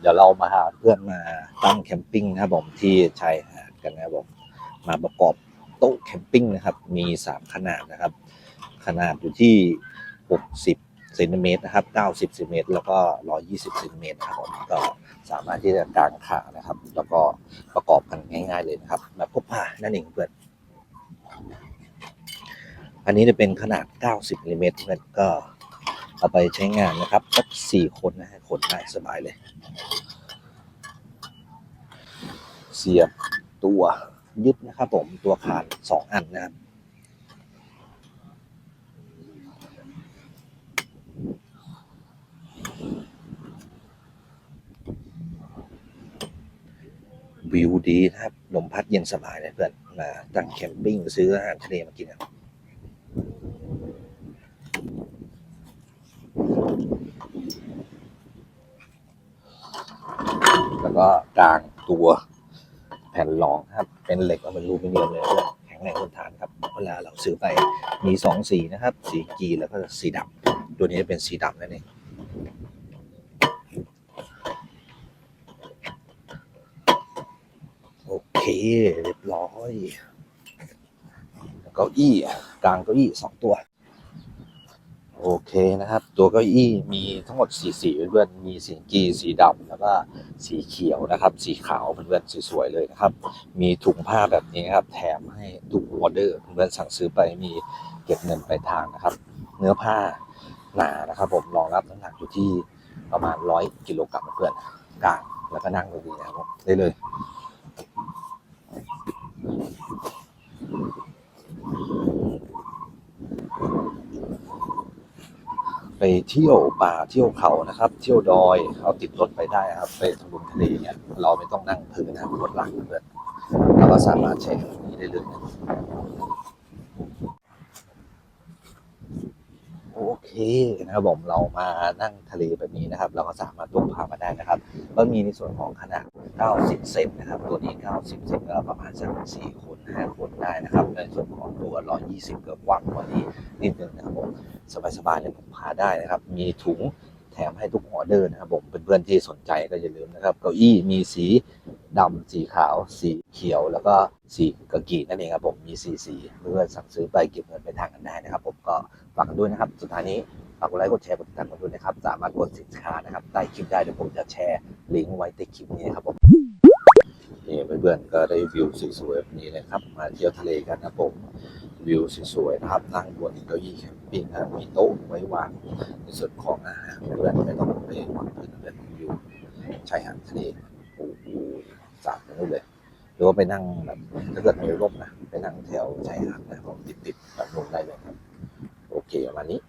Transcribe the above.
เดี๋ยวเรามาหาเพื่อนมาตั้งแคมปิ้งนะครับผมที่ชายหาดกันนะครับผมมาประกอบโต๊ะแคมปิ้งนะครับ มีสามขนาดนะครับ ขนาดอยู่ที่60เซนติเมตรนะครับ90เซนติเมตรแล้วก็120เซนติเมตรนะครับผมก็สามารถที่จะกางขานะครับ แล้วก็ประกอบกันง่ายๆเลยนะครับแบบพกพานั่นเองเพื่อนอันนี้จะเป็นขนาด 90มิลลิเมตรเพื่อนก็ เอาไปใช้งานนะครับสักสี่คนนะฮะขนได้สบายเลย เสียบตัวยึดนะครับผมตัวขาดสองอันนะครับวิวดีนะครับลมพัดเย็นสบายเลยเพื่อนมาตั้งแคมปิ้งซื้ออาหารทะเลมากินครั แล้วก็กลางตัวแผ่นรองครับ เป็นเหล็กอลูมิเนียมเลยเพื่อนแข็งแรงทนทานครับเวลาเราซื้อไปมีสองสีนะครับ สีกรีแล้วก็สีดำตัวนี้เป็นสีดำนั่นเองโอเคเรียบร้อยเก้าอี้กลางเก้าอี้สองตัวโอเคนะครับ ตัวเก้าอี้มีทั้งหมดสีสีเพื่อนมีสีกีสีดำแล้วก็ สีเขียวนะครับ สีขาวเพื่อนๆสวยๆเลยนะครับ มีถุงผ้าแบบนี้ครับ แถมให้ทุกออเดอร์เพื่อนๆสั่งซื้อไปมีเก็บเงินไปลายทางนะครับ เนื้อผ้าหนานะครับ ผมรองรับน้ำหนักอยู่ที่ประมาณร้อยกิโลกรัมเพื่อนกลางแล้วก็นั่งดีๆนะครับผมได้เลย ไปเที่ยวป่าเที่ยวเขานะครับ เที่ยวดอยเอาติดรถไปได้ครับ ไปทะลุทะเลเนี่ยเราไม่ต้องนั่งพื้นนะครับรถหลังเพื่อนเราก็สามารถใช้ตรงนี้ได้เลย นะคนะครับผมเรามานั่งทะเลแบบนี้นะครับ เราก็สามารถพกพามาได้นะครับก็มีในส่วนของขนาด 90 เซนนะครับ ตัวนี้ 90 เซนก็ประมาณสัก4คน 5 คนได้นะครับ ในส่วนของตัว 120ก็กว้างกว่านี้นิดนึงนะครับผมสบายๆเลยผมพาได้นะครับ มีถุงแถมให้ทุกออเดอร์นะครับผมเพื่อนๆที่สนใจก็อย่าลืมนะครับ เก้าอี้มีสี ดำสีขาว สีเขียว แล้วก็สีกะกีนั่นเองครับผมมีสีสีเพื่อนสั่งซื้อไปเก็บเงินไปทางกันได้นะครับ ผมก็ฝากกันด้วยนะครับ สุดท้ายนี้ฝากกดไลค์กดแชร์กดติดตามกันด้วยนะครับ สามารถกดสินค้านะครับใต้คลิปได้เดี๋ยวผมจะแชร์ลิงก์ไว้ใต้คลิปนี้นะครับผมนี่เพื่อนๆก็ได้วิวสวยๆแบบนี้นะครับ มาเที่ยวทะเลกันนะครับผมวิวสวยๆนะครับนั่งบนเก้าอี้แคมปิ้งนะมีโต๊ะไว้วางในส่วนของอาหารเพื่อนไม่ต้องไปวางพื้นเพื่อนวิวชายหาดทะเล สามนู้นเลย หรือว่าไปนั่งแบบถ้าเกิดมีร่มนะไปนั่งแถวชายหาดนะผมติดๆแบบนู้นได้เลยครับ โอเคประมาณนี้